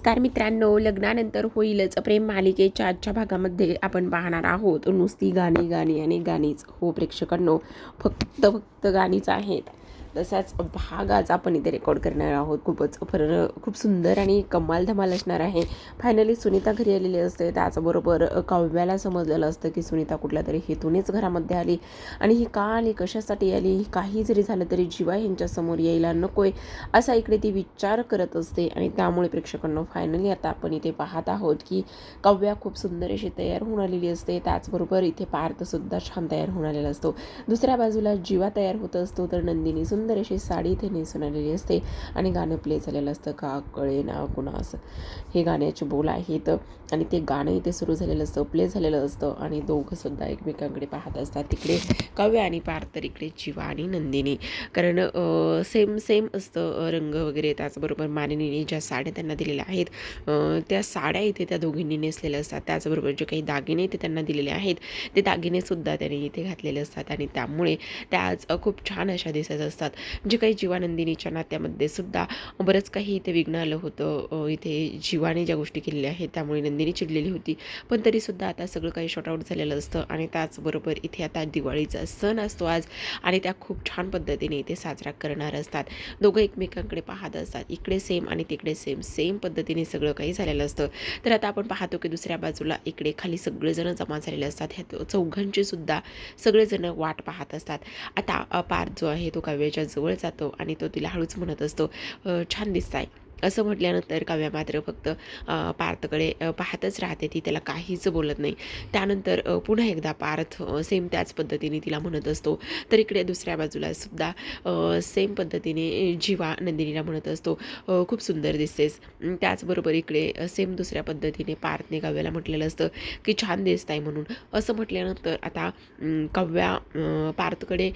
नमस्कार मित्रांनो लग्नानंतर होईलच. प्रेम मालिकेच्या आजच्या भागामध्ये आपण पाहणार आहोत. नुसती गाणी गाणी आणि गाणीच. हो प्रेक्षकांनो फक्त फक्त गाणीच आहेत. तसाच भाग आज आपण इथे रेकॉर्ड करणार आहोत. खूपच फर खूप सुंदर आणि कमाल धमाल असणार आहे. फायनली सुनीता घरी आलेली असते. त्याचबरोबर काव्याला समजलेलं असतं की सुनीता कुठल्या तरी हेतूनेच घरामध्ये आली आणि ही का आली? कशासाठी आली? काही जरी झालं तरी जीवा यांच्यासमोर यायला नकोय असा इकडे ती विचार करत असते आणि त्यामुळे प्रेक्षकांना फायनली आता आपण इथे पाहत आहोत की काव्या खूप सुंदर अशी तयार होऊन आलेली असते. त्याचबरोबर इथे पार्थसुद्धा छान तयार होऊन आलेला असतो. दुसऱ्या बाजूला जीवा तयार होत असतो तर नंदिनी सुंदर अशी साडी इथे नेसून आलेली असते आणि गाणं प्ले झालेलं असतं का कळे ना कुणास. हे गाण्याचे बोल आहेत आणि ते गाणं इथे सुरू झालेलं असतं प्ले झालेलं असतं आणि दोघंसुद्धा एकमेकांकडे पाहत असतात. तिकडे काव्य आणि पार्थ तर इकडे जीवा आणि नंदिनी. कारण सेम सेम असतं रंग वगैरे. त्याचबरोबर मानिनीने ज्या साड्या त्यांना दिलेल्या आहेत त्या साड्या इथे त्या दोघींनी नेसलेल्या असतात. त्याचबरोबर जे काही दागिने इथे त्यांना दिलेले आहेत ते दागिनेसुद्धा त्यांनी इथे घातलेले असतात. आणि त्यामुळे त्या आज खूप छान अशा दिसत असतात. जे म्हणजे काही जीवानंदिनीच्या नात्यामध्ये सुद्धा बरंच काही इथे विघ्न आलं होतं. इथे जीवाने ज्या गोष्टी केलेल्या आहेत त्यामुळे नंदिनी चिडलेली होती. पण तरीसुद्धा आता सगळं काही शॉर्ट आऊट झालेलं असतं आणि त्याचबरोबर इथे आता दिवाळीचा सण असतो आज आणि त्या खूप छान पद्धतीने इथे साजरा करणार असतात. दोघं एकमेकांकडे पाहत असतात. इकडे सेम आणि तिकडे सेम सेम पद्धतीने सगळं काही झालेलं असतं. तर आता आपण पाहतो की दुसऱ्या बाजूला इकडे खाली सगळेजण जमा झालेले असतात. ह्या चौघांची सुद्धा सगळेजण वाट पाहत असतात. आता अ, पार्थ जो आहे तो काव्याच्या जवळ जातो आणि तो तिला हळूच म्हणत असतो छान दिसताय. असं म्हटल्यानंतर काव्या मात्र फक्त पार्थकडे पाहतच राहते. ती त्याला काहीच बोलत नाही. त्यानंतर पुन्हा एकदा पार्थ सेम त्याच पद्धतीने तिला म्हणत असतो. तर इकडे दुसऱ्या बाजूला सुद्धा सेम पद्धतीने जीवा नंदिनीला म्हणत असतो. खूप सुंदर दिसतेस. त्याचबरोबर इकडे सेम दुसऱ्या पद्धतीने पार्थने काव्याला म्हटलेलं असतं की छान दिसत आहे म्हणून. असं म्हटल्यानंतर आता काव्या पार्थकडे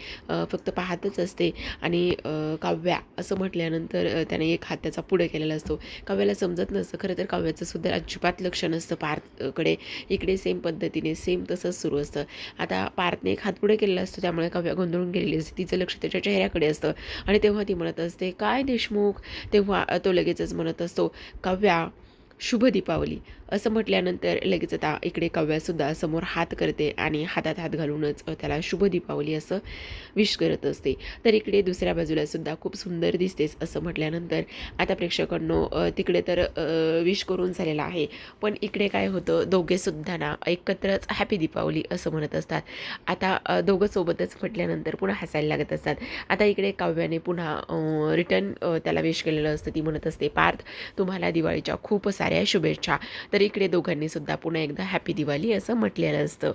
फक्त पाहतच असते. आणि काव्या असं म्हटल्यानंतर त्याने एक हात त्याचा पुढे केलेला असतो. काव्याला समजत नसतं. खरं तर काव्याचं सुद्धा अजिबात लक्ष नसतं पार्थकडे. इकडे सेम पद्धतीने सेम तसंच सुरू असतं. आता पार्थने एक हातपुढे केलेला असतो. त्यामुळे काव्या गोंधळून गेलेली असते. तिचं लक्ष त्याच्या चेहऱ्याकडे असतं. आणि तेव्हा ती म्हणत असते काय देशमुख? तेव्हा तो लगेचच म्हणत असतो काव्या शुभ दीपावली. असं म्हटल्यानंतर लगेच आता इकडे काव्यासुद्धा समोर हात करते आणि हातात हात घालूनच त्याला शुभ दीपावली असं विश करत असते. तर इकडे दुसऱ्या बाजूला सुद्धा खूप सुंदर दिसतेस असं म्हटल्यानंतर आता प्रेक्षकांनो तिकडे तर विश करून झालेला आहे. पण इकडे काय होतं दोघेसुद्धा ना एकत्रच हॅपी दीपावली असं म्हणत असतात. आता दोघं सोबतच म्हटल्यानंतर पुन्हा हसायला लागत असतात. आता इकडे काव्याने पुन्हा रिटर्न त्याला विश केलेलं असतं. ती म्हणत असते पार्थ तुम्हाला दिवाळीच्या खूप साऱ्या शुभेच्छा. तर इकडे दोघांनी सुद्धा पुन्हा एकदा हॅपी दिवाळी असं म्हटलेलं असतं.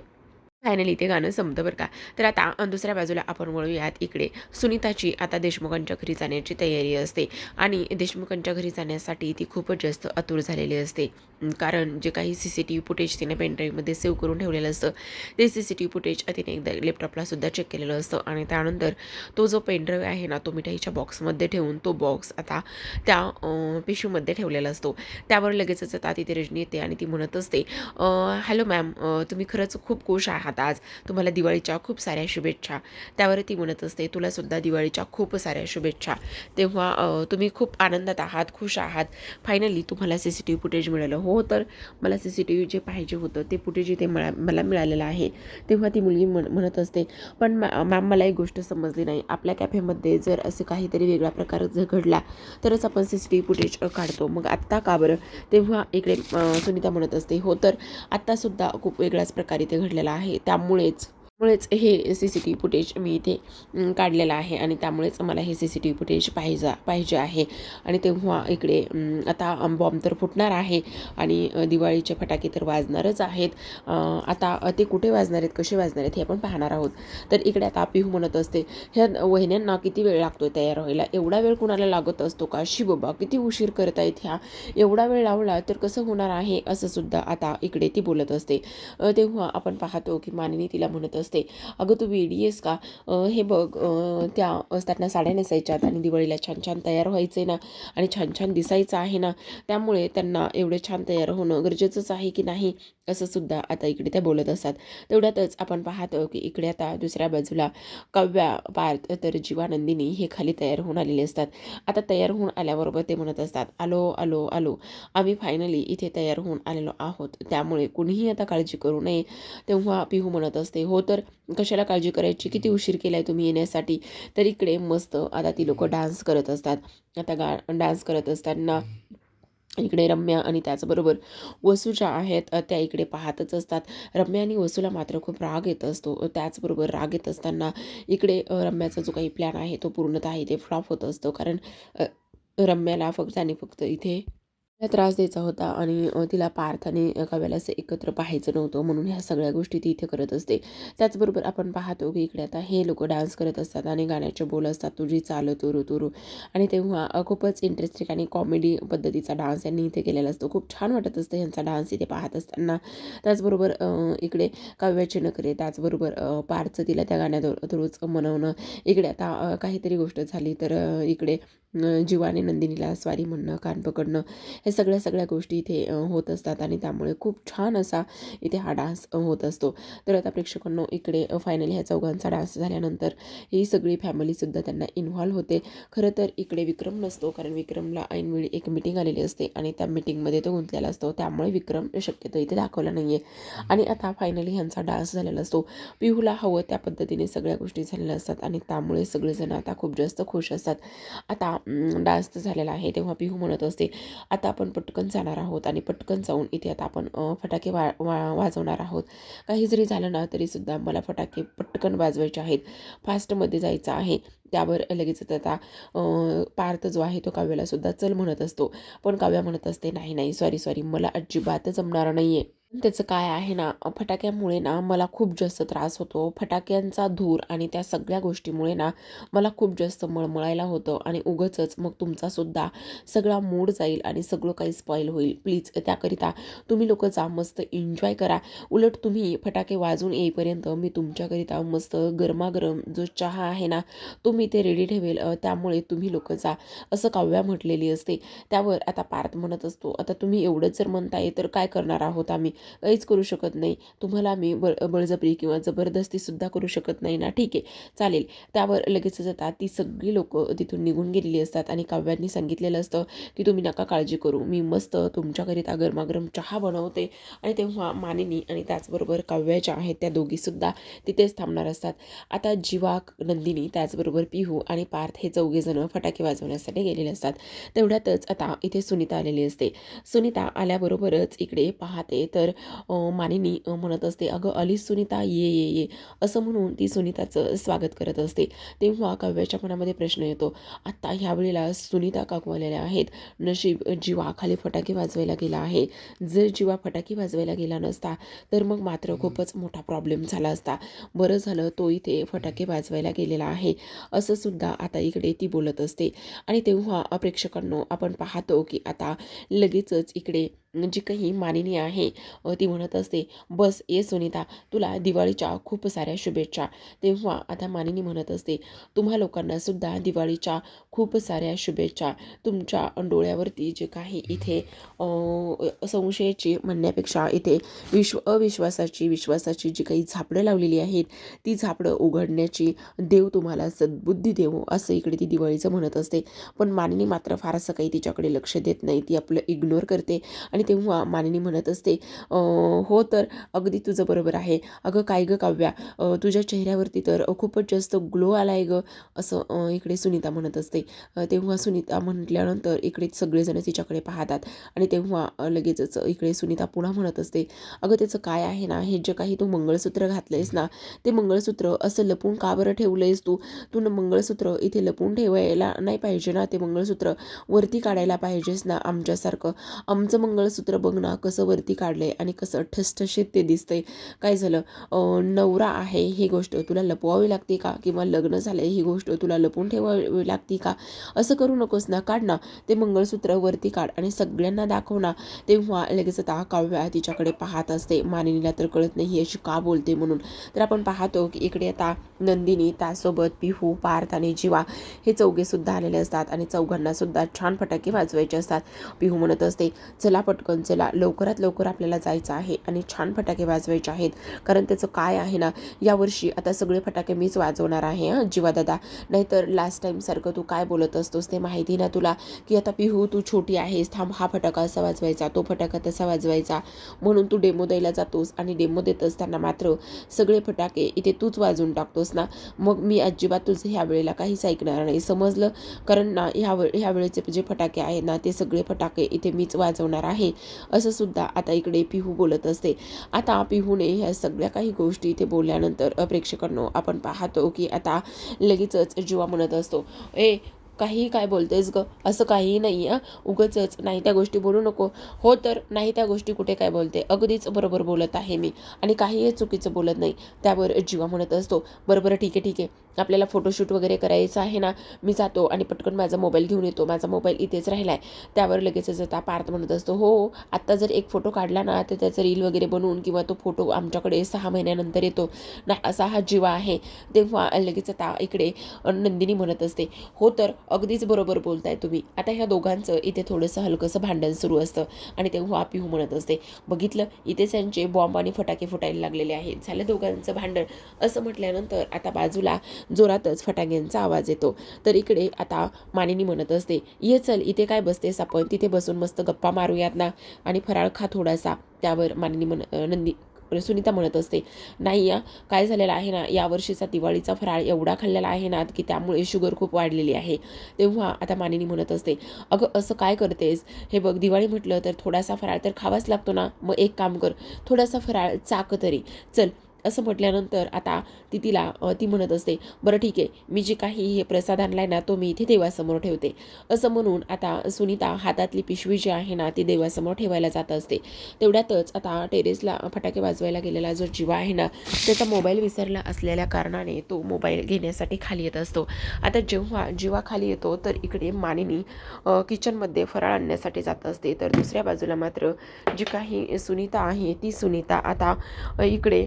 फायनली ते गाणं संपतं बरं का. तर आता दुसऱ्या बाजूला आपण वळूयात इकडे. सुनीताची आता देशमुखांच्या घरी जाण्याची तयारी असते आणि देशमुखांच्या घरी जाण्यासाठी ती खूपच जास्त आतुर झालेली असते. कारण जे काही C C T V footage तिने पेनड्राईव्हमध्ये सेव्ह करून ठेवलेलं असतं ते C C T V footage तिने एकदा लॅपटॉपला सुद्धा चेक केलेलं असतं आणि त्यानंतर तो जो पेनड्राईव्ह आहे ना तो मिठाईच्या बॉक्समध्ये ठेवून तो बॉक्स आता त्या पिशूमध्ये पिशवीमध्ये ठेवलेला असतो. त्यावर लगेचच आता तिथे रजनी येते आणि ती म्हणत असते हॅलो मॅम तुम्ही खरंच खूप खुश आहात. आज. तुम्हाला दिवाळीच्या खूप साऱ्या शुभेच्छा. त्यावर ती म्हणत असते तुलासुद्धा दिवाळीच्या खूप साऱ्या शुभेच्छा. तेव्हा तुम्ही खूप आनंदात आहात खुश आहात. फायनली तुम्हाला C C T V footage मिळालं. हो तर मला C C T V J पाहिजे होतं ते फुटेज इथे मला मला मिळालेलं आहे. तेव्हा ती मुलगी म्हण म्हणत असते पण मॅ मॅम मला एक गोष्ट समजली नाही. आपल्या कॅफेमध्ये जर असं काहीतरी वेगळ्या प्रकार जर घडला तरच आपण C C T V footage काढतो. मग आत्ता का बरं? तेव्हा इकडे सुनीता म्हणत असते हो तर आत्तासुद्धा खूप वेगळ्याच प्रकारे ते घडलेलं आहे. त्यामुळेच. मुळेच हे C C T V footage मी इथे काढलेलं आहे आणि त्यामुळेच मला हे C C T V footage पाहिजे पाहिजे आहे. आणि तेव्हा इकडे आता बॉम्ब तर फुटणार आहे आणि दिवाळीचे फटाके तर वाजणारच आहेत. आता ते कुठे वाजणार आहेत कसे वाजणार आहेत हे आपण पाहणार आहोत. तर इकडे आता पिहू म्हणत असते ह्या वहिन्यांना किती वेळ लागतो तयार व्हायला? एवढा वेळ कुणाला लागत असतो का? शी बाबा किती उशीर करत आहेत ह्या? एवढा वेळ लावला तर कसं होणार आहे? असं सुद्धा आता इकडे ती बोलत असते. तेव्हा आपण पाहतो की मानिनी तिला म्हणत असते असते. अगं तू वेडी आहेस का हे बघ त्या असतात ना साड्या नेसायच्यात आणि दिवाळीला छान छान तयार व्हायचे ना आणि छान छान दिसायचं आहे ना त्यामुळे त्यांना एवढे छान तयार होणं गरजेचंच आहे की नाही असं सुद्धा आता इकडे त्या बोलत असतात. तेवढ्यातच आपण पाहतो की इकडे आता दुसऱ्या बाजूला कव्या पार्थ तर जीवानंदिनी हे खाली तयार होऊन आलेले असतात. आता तयार होऊन आल्याबरोबर ते म्हणत असतात आलो आलो आलो. आम्ही फायनली इथे तयार होऊन आलेलो आहोत. त्यामुळे कुणीही आता काळजी करू नये. तेव्हा पिहू म्हणत असते हो तर कशाला काळजी करायची? किती उशीर केलाय तुम्ही येण्यासाठी? तर इकडे मस्त आता ती लोक डान्स करत असतात. आता गा डान्स करत असताना इकडे रम्या आणि त्याचबरोबर वसू ज्या आहेत त्या इकडे पाहतच असतात. रम्या आणि वसूला मात्र खूप राग येत असतो. त्याचबरोबर राग येत असताना इकडे रम्याचा जो काही प्लॅन आहे तो पूर्णतः इथे फ्लॉप होत असतो. कारण रम्याला फक्त आणि फक्त इथे त्रास द्यायचा होता आणि तिला पार्थ आणि काव्याला असं एकत्र पाहायचं नव्हतं म्हणून ह्या सगळ्या गोष्टी ती इथे करत असते. त्याचबरोबर आपण पाहतो की इकडे आता हे लोक डान्स करत असतात आणि गाण्याचे बोल असतात तुझी चाल तुरू तुरू. आणि तेव्हा खूपच इंटरेस्टिंग आणि कॉमेडी पद्धतीचा डान्स यांनी इथे केलेला असतो. खूप छान वाटत असतं ह्यांचा डान्स इथे पाहत असताना. त्याचबरोबर इकडे काव्याचे नखरे त्याचबरोबर पारचं तिला त्या गाण्यात रोज मनवणं. इकडे आता काहीतरी गोष्ट झाली तर इकडे जीवाने नंदिनीला स्वारी म्हणणं कान पकडणं हे सगळ्या सगळ्या गोष्टी इथे होत असतात आणि त्यामुळे खूप छान असा इथे हा डान्स होत असतो. तर आता प्रेक्षकांनो इकडे फायनली ह्या चौघांचा डान्स झाल्यानंतर ही सगळी फॅमिलीसुद्धा त्यांना इन्व्हॉल्व होते. खरं तर इकडे विक्रम नसतो कारण विक्रमला ऐनवेळी एक मिटिंग आलेली असते आणि त्या मिटिंगमध्ये तो गुंतलेला असतो. त्यामुळे विक्रम शक्यतो इथे दाखवला नाही आहे आणि आता फायनली ह्यांचा डान्स झालेला असतो. पिहूला हवं त्या पद्धतीने सगळ्या गोष्टी झालेल्या असतात आणि त्यामुळे सगळेजण आता खूप जास्त खुश असतात. आता डान्स झालेला आहे तेव्हा पिहू म्हणत असते आता आपण पटकन जाणार आहोत आणि पटकन जाऊन इथे आता आपण फटाके वा वा वाजवणार आहोत. काही जरी झालं ना तरीसुद्धा मला फटाके पटकन वाजवायचे आहेत. फास्टमध्ये जायचं आहे. त्यावर लगेचच आता पार्थ जो आहे तो काव्याला सुद्धा चल म्हणत असतो. पण काव्या म्हणत असते नाही नाही सॉरी सॉरी मला अजिबात जमणार नाही आहे त्याचं काय आहे ना फटाक्यामुळे ना मला खूप जास्त त्रास होतो. फटाक्यांचा धूर आणि त्या सगळ्या गोष्टीमुळे ना मला खूप जास्त मळमळायला होतं आणि उगचच मग तुमचासुद्धा सगळा मूड जाईल आणि सगळं काही स्पॉईल होईल. प्लीज त्याकरिता तुम्ही लोक जा मस्त एन्जॉय करा. उलट तुम्ही फटाके वाजून येईपर्यंत मी तुमच्याकरिता मस्त गरमागरम जो चहा आहे ना तो मी ते रेडी ठेवेल. त्यामुळे तुम्ही लोक जा. असं काव्या म्हटलेली असते. त्यावर आता पार्थ म्हणत असतो आता तुम्ही एवढंच जर म्हणताय तर काय करणार आहोत आम्ही? काहीच करू शकत नाही. तुम्हाला मी बळ बळजबरी किंवा जबरदस्तीसुद्धा करू शकत नाही ना. ठीक आहे. चालेल. त्यावर लगेचच आता ती सगळी लोक तिथून निघून गेलेली असतात आणि काव्यांनी सांगितलेलं असतं की तुम्ही नका काळजी करू. मी मस्त तुमच्याकरिता गरमागरम चहा बनवते आणि तेव्हा मानिनी आणि त्याचबरोबर काव्याच्या आहेत त्या दोघीसुद्धा तिथेच थांबणार असतात. आता जीवाक नंदिनी त्याचबरोबर पिहू आणि पार्थ हे चौघेजणं फटाके वाजवण्यासाठी गेलेले असतात. तेवढ्यातच आता इथे सुनीता आलेली असते. सुनीता आल्याबरोबरच इकडे पाहते तर तर मानिनी म्हणत असते अगं अलीस सुनीता ये ये ये. असं म्हणून ती सुनीताचं स्वागत करत असते. तेव्हा काव्याच्या मनामध्ये प्रश्न येतो आत्ता ह्या वेळेला सुनीता काकवालेल्या आहेत. नशीब जीवा खाली फटाके वाजवायला गेला आहे. जर जीवा फटाके वाजवायला गेला नसता तर मग मात्र खूपच मोठा प्रॉब्लेम झाला असता. बरं झालं तो इथे फटाके वाजवायला गेलेला आहे. असं सुद्धा आता इकडे ती बोलत असते. आणि तेव्हा प्रेक्षकांनो आपण पाहतो की आता लगेचच इकडे जी काही मानिनी आहे ती म्हणत असते बस ये सुनीता तुला दिवाळीच्या खूप साऱ्या शुभेच्छा. तेव्हा आता मानिनी म्हणत असते तुम्हा लोकांना सुद्धा दिवाळीच्या खूप साऱ्या शुभेच्छा. तुमच्या डोळ्यावरती जे काही इथे संशयाची म्हणण्यापेक्षा इथे विश्व अविश्वासाची विश्वासाची जी काही झापडं लावलेली आहेत ती झापडं उघडण्याची देव तुम्हाला सद्बुद्धी देवो असं इकडे ती दिवाळीचं म्हणत असते. पण मानिनी मात्र फारसं काही तिच्याकडे लक्ष देत नाही. ती आपलं इग्नोर करते आणि तेव्हा मानिनी म्हणत असते हो तर अगदी तुझं बरोबर आहे. अगं काय गं काव्या? तुझ्या चेहऱ्यावरती तर खूपच जास्त ग्लो आला आहे गं असं इकडे सुनीता म्हणत असते. तेव्हा सुनीता म्हटल्यानंतर इकडे सगळेजण तिच्याकडे पाहतात आणि तेव्हा लगेचच इकडे सुनीता पुन्हा म्हणत असते अगं त्याचं काय आहे ना? हे जे काही तू मंगळसूत्र घातलंयस ना ते मंगळसूत्र असं लपून का बरं ठेवलंयस तू? तू न मंगळसूत्र इथे लपून ठेवायला नाही पाहिजे ना? ते मंगळसूत्र वरती काढायला पाहिजेस ना आमच्यासारखं? आमचं मंगळसूत्र मंगळसूत्र बघ ना कसं वरती काढलंय आणि कसं ठसठशीत ते दिसतंय. काय झालं? नवरा आहे ही गोष्ट तुला लपवावी लागते का? किंवा लग्न झालंय ही गोष्ट तुला लपून ठेवावी लागते का? असं करू नकोस ना काढ ना. ते मंगळसूत्र वरती काढ आणि सगळ्यांना दाखव ना. तेव्हा लगेच आता काव्या तिच्याकडे पाहत असते. मानिनीला तर कळत नाही अशी का बोलते म्हणून. तर आपण पाहतो की इकडे आता नंदिनी त्यासोबत पिहू पार्थ आणि जीवा हे चौघे सुद्धा आलेले असतात आणि चौघांना सुद्धा छान फटाके वाजवायचे असतात. पिहू म्हणत असते चला पटकन चला लवकरात लवकर आपल्याला जायचं आहे आणि छान फटाके वाजवायचे आहेत. कारण त्याचं काय आहे ना यावर्षी आता सगळे फटाके मीच वाजवणार आहे हां जीवादादा नाहीतर लास्ट टाईमसारखं तू काय बोलत असतोस ते माहिती ना तुला की आता पिहू तू छोटी आहेस थांब हा फटाका असा वाजवायचा तो फटाका तसा वाजवायचा. म्हणून तू डेमो द्यायला जातोस आणि डेमो देत असताना मात्र सगळे फटाके इथे तूच वाजवून टाकतोस ना. मग मी अजिबात तुझं ह्या वेळेला काहीच ऐकणार नाही समजलं? कारण ना ह्या वे ह्या वेळेचे जे फटाके आहेत ना ते सगळे फटाके इथे मीच वाजवणार आहे. असं सुद्धा आता इकडे पिहू बोलत असते. आता पिहूने ह्या सगळ्या काही गोष्टी इथे बोलल्यानंतर प्रेक्षकांनो आपण पाहतो की आता लगेचच जीवा म्हणत असतो ए काही काय बोलतेस ग? असं काहीही नाही आहे उगचच नाही त्या गोष्टी बोलू नको. हो तर नाही त्या गोष्टी कुठे काय बोलते? अगदीच बरोबर बोलत आहे मी आणि काहीही चुकीचं बोलत नाही. त्यावर जीवा म्हणत असतो. बरोबर ठीक आहे ठीक आहे. आपल्याला फोटोशूट वगैरे करायचं आहे ना मी जातो आणि पटकन माझा मोबाईल घेऊन येतो. माझा मोबाईल इथेच राहिला आहे त्यावर लगेचच आता पार्थ म्हणत असतो हो आत्ता जर एक फोटो काढला ना तर त्याचं रील वगैरे बनवून किंवा तो फोटो आमच्याकडे सहा महिन्यानंतर येतो. ना असा हा जीवा आहे. तेव्हा लगेच आता इकडे नंदिनी म्हणत असते हो तर अगदीच बरोबर बोलताय तुम्ही. आता ह्या दोघांचं इथे थोडंसं हलकंसं भांडण सुरू असतं. आणि तेव्हा पिहू म्हणत असते बघितलं इथेच यांचे बॉम्ब आणि फटाके फुटायला लागलेले आहेत. झालं दोघांचं भांडण. असं म्हटल्यानंतर आता बाजूला जोरातच फटाक्यांचा आवाज येतो. तर इकडे आता मानिनी म्हणत असते ये चल इथे काय बसतेस आपण? तिथे बसून मस्त गप्पा मारूयात ना. आणि फराळ खा थोडासा. त्यावर मानिनी म्हण नंदी सुनीता म्हणत असते नाही या काय झालेलं आहे ना? यावर्षीचा दिवाळीचा फराळ एवढा खाल्लेला आहे ना की त्यामुळे शुगर खूप वाढलेली आहे. तेव्हा आता मानिनी म्हणत असते अगं असं काय करतेस? हे बघ दिवाळी म्हटलं तर थोडासा फराळ तर खावाच लागतो ना. मग एक काम कर थोडासा फराळ चाक तरी. चल असं म्हटल्यानंतर आता ती तिला ती म्हणत असते बरं ठीक आहे मी जे काही हे प्रसाद आणलाय ना तो मी इथे देवासमोर ठेवते. असं म्हणून आता सुनीता हातातली पिशवी जी आहे ना ती देवासमोर ठेवायला जात असते. तेवढ्यातच आता टेरेसला फटाके वाजवायला गेलेला जो जीवा आहे ना त्याचा मोबाईल विसरला असलेल्या कारणाने तो मोबाईल घेण्यासाठी खाली येत असतो. आता जेव्हा जीवा खाली येतो तर इकडे मानिनी किचनमध्ये फराळ आणण्यासाठी जात असते. तर दुसऱ्या बाजूला मात्र जी काही सुनीता आहे ती सुनीता आता इकडे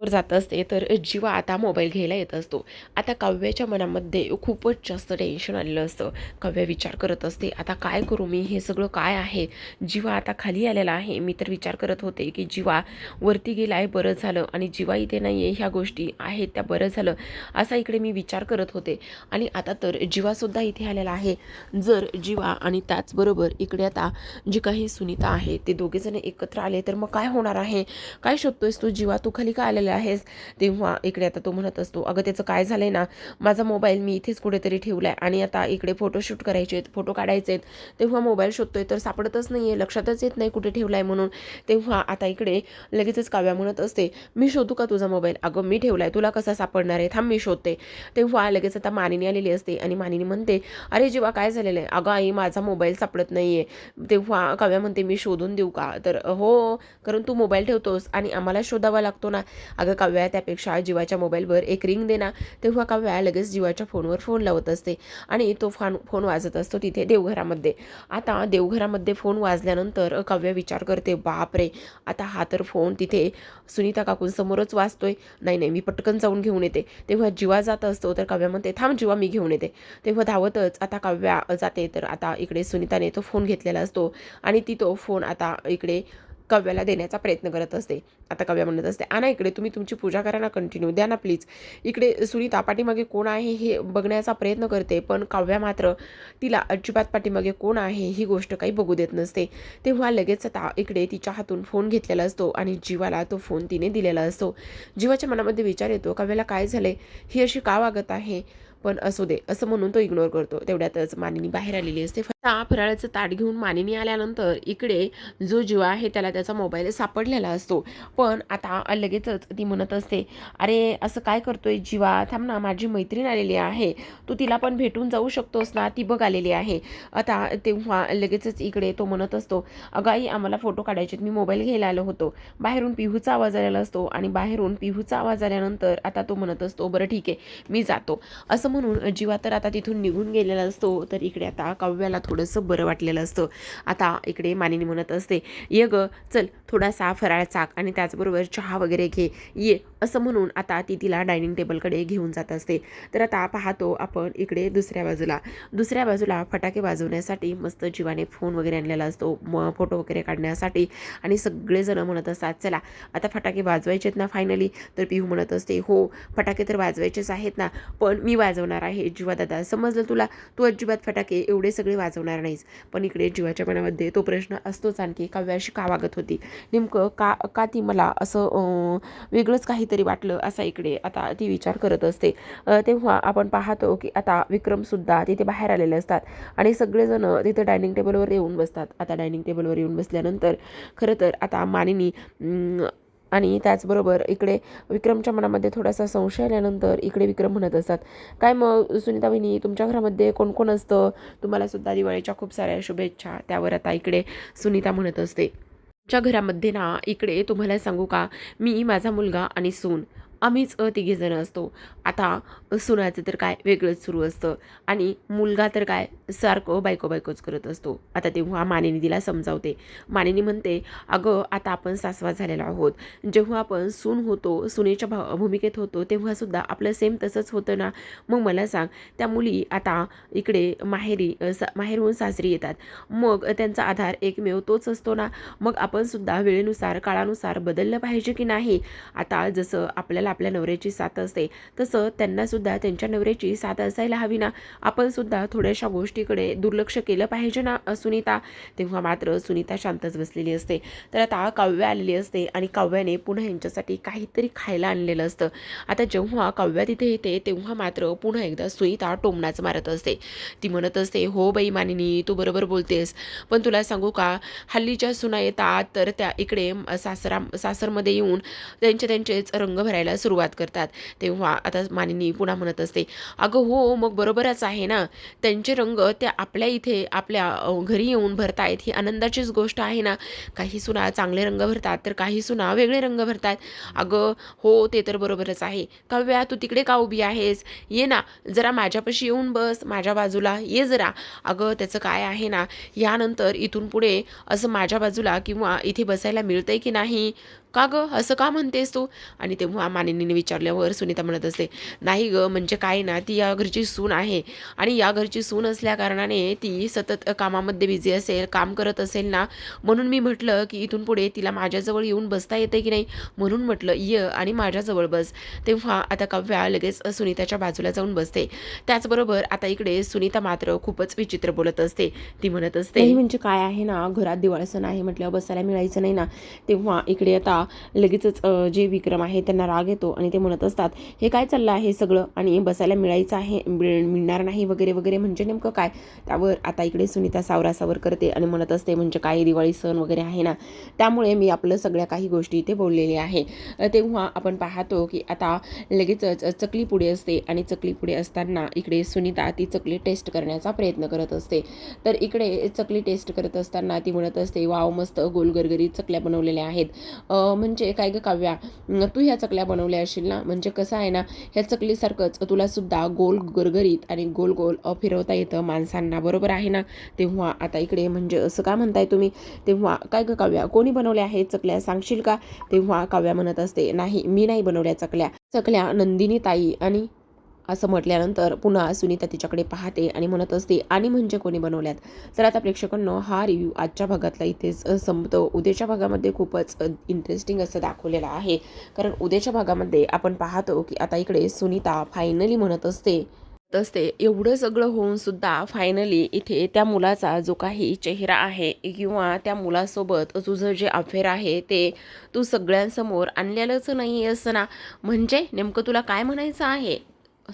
जात असते तर जीवा आता मोबाईल घ्यायला येत असतो. आता काव्याच्या मनामध्ये खूपच जास्त टेन्शन आलेलं असतं. काव्य विचार करत असते आता काय करू मी? हे सगळं काय आहे? जीवा आता खाली आलेला आहे. मी तर विचार करत होते की जीवा वरती गेला आहे बरं झालं. आणि जीवा इथे नाही आहे ह्या गोष्टी आहेत त्या बरं झालं. असा इकडे मी विचार करत होते. आणि आता तर जीवासुद्धा इथे आलेला आहे. जर जीवा आणि त्याचबरोबर इकडे आता जी काही सुनीता आहे ते दोघेजण एकत्र आले तर मग काय होणार आहे? काय शोधतोयस तू? जीवा तू खाली काय आलेला आहेस तेव्हा इकडे आता तो म्हणत असतो अगं त्याचं काय झालं आहे ना? माझा मोबाईल मी इथेच कुठेतरी ठेवला आहे आणि आता इकडे फोटोशूट करायचे आहेत फोटो काढायचे आहेत. तेव्हा मोबाईल शोधतोय तर सापडतच नाही आहे लक्षातच येत नाही कुठे ठेवला आहे म्हणून. तेव्हा आता इकडे लगेचच काव्या म्हणत असते मी शोधू का तुझा मोबाईल? अगं मी ठेवला आहे तुला कसा सापडणार आहे? थांब मी शोधते. तेव्हा लगेच आता मानिनी आलेली असते आणि मानिनी म्हणते अरे जेव्हा काय झालेलं आहे अगं आई माझा मोबाईल सापडत नाही आहे तेव्हा काव्या म्हणते मी शोधून देऊ का? तर हो कारण तू मोबाईल ठेवतोस आणि आम्हाला शोधावा लागतो ना. अगं काव्या त्यापेक्षा जीवाच्या मोबाईलवर एक रिंग देना तेव्हा काव्या लगेच जीवाच्या फोनवर फोन लावत असते आणि तो फोन फोन वाजत असतो तिथे देवघरामध्ये. आता देवघरामध्ये फोन वाजल्यानंतर काव्य विचार करते बाप रे आता हा तर फोन तिथे सुनीता काकूंसमोरच वाजतोय. नाही नाही मी पटकन जाऊन घेऊन येते. तेव्हा जीवा जात असतो तर काव्या म्हणते थांब जीवा मी घेऊन येते. तेव्हा धावतच आता काव्या जाते तर आता इकडे सुनीताने तो फोन घेतलेला असतो आणि ती तो फोन आता इकडे काव्याला देण्याचा प्रयत्न करत असते. आता कव्या म्हणत असते आणा इकडे तुम्ही तुमची पूजा करा ना कंटिन्यू द्या ना प्लीज इकडे सुनीता पाठीमागे कोण आहे हे बघण्याचा प्रयत्न करते पण काव्या मात्र तिला अजिबात पाठीमागे कोण आहे ही गोष्ट काही बघू देत नसते. तेव्हा लगेच आता इकडे तिच्या हातून फोन घेतलेला असतो आणि जीवाला तो फोन तिने दिलेला असतो. जीवाच्या मनामध्ये विचार येतो काव्याला काय झाले ही अशी का वागत आहे? पण असू दे असं म्हणून तो इग्नोर करतो. तेवढ्यातच मानिनी बाहेर आलेली असते. आता फराळाचं ताट घेऊन मानिनी आल्यानंतर इकडे जो जीवा आहे त्याला त्याचा मोबाईल सापडलेला असतो. पण आता लगेचच ती म्हणत असते अरे असं काय करतोय जीवा? थांब ना माझी मैत्रीण आलेली आहे. तू तिला पण भेटून जाऊ शकतोस ना? ती बघ आलेली आहे. आता तेव्हा लगेचच इकडे तो म्हणत असतो अगाई आम्हाला फोटो काढायचे मी मोबाईल घ्यायला आलो होतो. बाहेरून पिहूचा आवाज आलेला असतो आणि बाहेरून पिहूचा आवाज आल्यानंतर आता तो म्हणत असतो बरं ठीक आहे. मी जातो. असं म्हणून जीवा तर आता तिथून निघून गेलेला असतो तर इकडे आता काव्याला थोडंसं बरं वाटलेलं असतं. आता इकडे मानिनी म्हणत असते ये ग चल थोडासा फराळ चाक आणि त्याचबरोबर चहा वगैरे घे. ये असं म्हणून आता ती तिला डायनिंग टेबलकडे घेऊन जात असते. तर आता पाहतो आपण इकडे दुसऱ्या बाजूला. दुसऱ्या बाजूला फटाके वाजवण्यासाठी मस्त जीवाने फोन वगैरे आणलेला असतो. म फोटो वगैरे काढण्यासाठी. आणि सगळेजण म्हणत असतात चला आता फटाके वाजवायचेत ना फायनली तर पिहू म्हणत असते हो फटाके तर वाजवायचेच आहेत ना. पण मी वाजवणार आहे जीवा दादा. समजलं तुला? तू अजिबात फटाके एवढे सगळे वाजवणार नाहीस. पण इकडे जीवाच्या मनामध्ये तो प्रश्न असतोच आणखी काव्याशी का वागत होती? नेमकं का का ती मला असं वेगळंच काही काहीतरी वाटलं असा इकडे आता ती विचार करत असते. तेव्हा आपण पाहतो की आता विक्रमसुद्धा तिथे बाहेर आलेले असतात आणि सगळेजण तिथे डायनिंग टेबलवर येऊन बसतात. आता डायनिंग टेबलवर येऊन बसल्यानंतर खरं तर आता मानिनी आणि त्याचबरोबर इकडे विक्रमच्या मनामध्ये थोडासा संशय आल्यानंतर इकडे विक्रम म्हणत असतात काय मग सुनीता वहिनी तुमच्या घरामध्ये कोण कोण असतं? तुम्हाला सुद्धा दिवाळीच्या खूप साऱ्या शुभेच्छा. त्यावर आता इकडे सुनीता म्हणत असते. च्या घरामध्ये ना इकडे तुम्हाला सांगू का? मी माझा मुलगा आणि सून. आम्हीच तिघेजण असतो. आता सुनाचं तर काय वेगळंच सुरू असतं. आणि मुलगा तर काय सारखं बायको बायकोच करत असतो. आता तेव्हा मानिनी तिला समजावते. मानिनी म्हणते अगं आता आपण सासवा झालेलो आहोत. जेव्हा आपण सून होतो सुनेच्या भा भूमिकेत होतो तेव्हासुद्धा आपलं सेम तसंच होतं ना? मग मला सांग त्या मुली आता इकडे माहेरी सा माहेरहून सासरी येतात. मग त्यांचा आधार एकमेव तोच असतो ना? मग आपणसुद्धा वेळेनुसार काळानुसार बदललं पाहिजे की नाही? आता जसं आपल्याला आपल्या नवऱ्याची साथ असते. तसं त्यांना सुद्धा त्यांच्या नवऱ्याची साथ असायला हवी ना. आपण सुद्धा थोड्याशा गोष्टीकडे दुर्लक्ष केलं पाहिजे ना सुनीता. तेव्हा मात्र सुनीता शांतच बसलेली असते. तर आता काव्य आलेली असते आणि काव्याने पुन्हा यांच्यासाठी काहीतरी खायला आणलेलं असतं. आता जेव्हा काव्या तिथे येते तेव्हा मात्र पुन्हा एकदा सुनीता टोमणाच मारत असते. ती म्हणत असते हो बाई मानिनी तू बरोबर बोलतेस. पण तुला सांगू का हल्लीच्या सुना येतात तर त्या इकडे सासरा सासरमध्ये येऊन त्यांचे त्यांचेच रंग भरायला सुरुवात करतात. तेव्हा आता मानिनी पुन्हा म्हणत असते अगं हो मग बरोबरच आहे ना. त्यांचे रंग ते आपल्या इथे आपल्या घरी येऊन भरतायत. ही आनंदाचीच गोष्ट आहे ना. काही सुना चांगले रंग भरतात तर काही सुना वेगळे रंग भरतात. अगं हो ते तर बरोबरच आहे. काव्या तू तिकडे का उभी आहेस? ये ना जरा माझ्यापाशी येऊन बस. माझ्या बाजूला ये जरा. अगं त्याचं काय आहे ना? यानंतर इथून पुढे असं माझ्या बाजूला किंवा इथे बसायला मिळतंय की नाही? का गं? असं का म्हणतेस तू? आणि तेव्हा मानिनीने विचारल्यावर सुनीता म्हणत असते नाही ग म्हणजे काय ना ती या घरची सून आहे. आणि या घरची सून असल्या कारणाने ती सतत कामामध्ये बिझी असेल काम करत असेल ना. म्हणून मी म्हटलं की इथून पुढे तिला माझ्याजवळ येऊन बसता येते की नाही? म्हणून म्हटलं ये आणि माझ्याजवळ बस. तेव्हा आता काव्या लगेच सुनीताच्या बाजूला जाऊन बसते. त्याचबरोबर आता इकडे सुनीता मात्र खूपच विचित्र बोलत असते. ती म्हणत असते म्हणजे काय आहे ना घरात दिवाळ सण आहे म्हटल्यावर बसायला मिळायचं नाही ना. तेव्हा इकडे आता लगेचच जे विक्रम आहे त्यांना राग येतो आणि ते म्हणत असतात हे काय चाललं आहे सगळं? आणि बसायला मिळायचं आहे मिळणार नाही वगैरे वगैरे म्हणजे नेमकं काय? त्यावर आता इकडे सुनीता सावरासावर करते आणि म्हणत असते म्हणजे काय दिवाळी सण वगैरे आहे ना? त्यामुळे मी आपलं सगळ्या काही गोष्टी इथे बोललेली आहे. तेव्हा आपण पाहतो की आता लगेचच चकली पुढे असते आणि चकली पुढे असताना इकडे सुनीता ती चकली टेस्ट करण्याचा प्रयत्न करत असते. तर इकडे चकली टेस्ट करत असताना ती म्हणत असते वाव मस्त गोलगरगरीत चकल्या बनवलेल्या आहेत. म्हणजे काय गं काव्या? तू ह्या चकल्या बनवल्या असशील ना? म्हणजे कसं आहे ना ह्या चकलीसारखंच तुला सुद्धा गोल गरगरीत आणि गोल गोल फिरवता येतं माणसांना. बरोबर आहे ना? तेव्हा आता इकडे म्हणजे असं का म्हणताय तुम्ही? तेव्हा काय गं काव्या? कोणी बनवल्या आहेत चकल्या? सांगशील का? तेव्हा काव्या म्हणत असते नाही मी नाही बनवल्या चकल्या. चकल्या नंदिनी ताई आणि असं म्हटल्यानंतर पुन्हा सुनीता तिच्याकडे पाहते आणि म्हणत असते आणि म्हणजे कोणी बनवल्यात? तर आता प्रेक्षकांनो हा रिव्ह्यू आजच्या भागातला इथेच संपतो. उद्याच्या भागामध्ये खूपच इंटरेस्टिंग असं दाखवलेलं आहे. कारण उद्याच्या भागामध्ये आपण पाहतो की आता इकडे सुनीता फायनली म्हणत असते असते एवढं सगळं होऊन सुद्धा फायनली इथे त्या मुलाचा जो काही चेहरा आहे किंवा त्या मुलासोबत तुझं जे अफेअर आहे ते तू सगळ्यांसमोर आणलेलंच नाही असं ना? म्हणजे नेमकं तुला काय म्हणायचं आहे?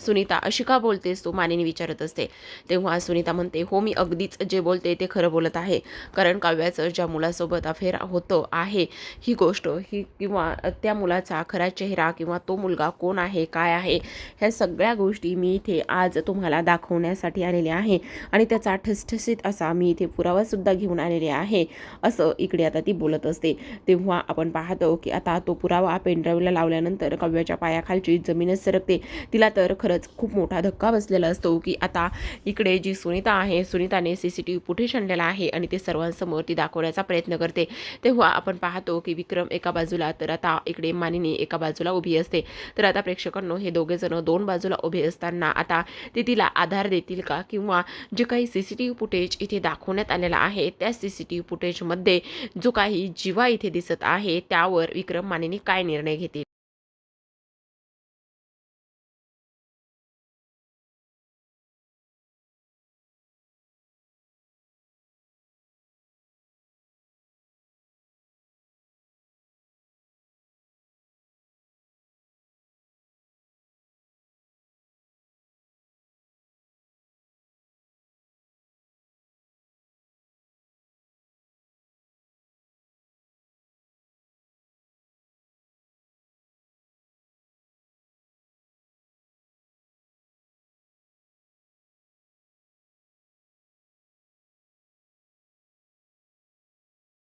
सुनीता अशी का बोलतेस तू? मानेने विचारत असते. तेव्हा सुनीता म्हणते हो मी अगदीच जे बोलते ते खरं बोलत आहे. कारण काव्याचं ज्या मुलासोबत अफेअर होतं आहे ही गोष्ट ही किंवा त्या मुलाचा खरा चेहरा किंवा तो मुलगा कोण आहे काय आहे ह्या सगळ्या गोष्टी मी इथे आज तुम्हाला दाखवण्यासाठी आलेले आहे. आणि त्याचा ठसठसीत असा मी इथे पुरावासुद्धा घेऊन आलेले आहे. असं इकडे आता ती बोलत असते. तेव्हा आपण पाहतो की आता तो पुरावा पेनड्राईव्हला लावल्यानंतर काव्याच्या पायाखालची जमीनच सरकते. तिला तर खरंच खूप मोठा धक्का बसलेला असतो की आता इकडे जी सुनीता आहे सुनीताने C C T V footage आणलेला आहे आणि ते सर्वांसमोर ती दाखवण्याचा प्रयत्न करते. तेव्हा आपण पाहतो की विक्रम एका बाजूला तर आता इकडे मानिनी एका बाजूला उभी असते. तर आता प्रेक्षकांनो हे दोघेजण दोन बाजूला उभे असताना आता ते तिला आधार देतील का? किंवा जे काही C C T V footage इथे दाखवण्यात आलेला आहे त्या सी सी टी व्ही फुटेजमध्ये जो काही जीवा इथे दिसत आहे त्यावर विक्रम मानिनी काय निर्णय घेतील?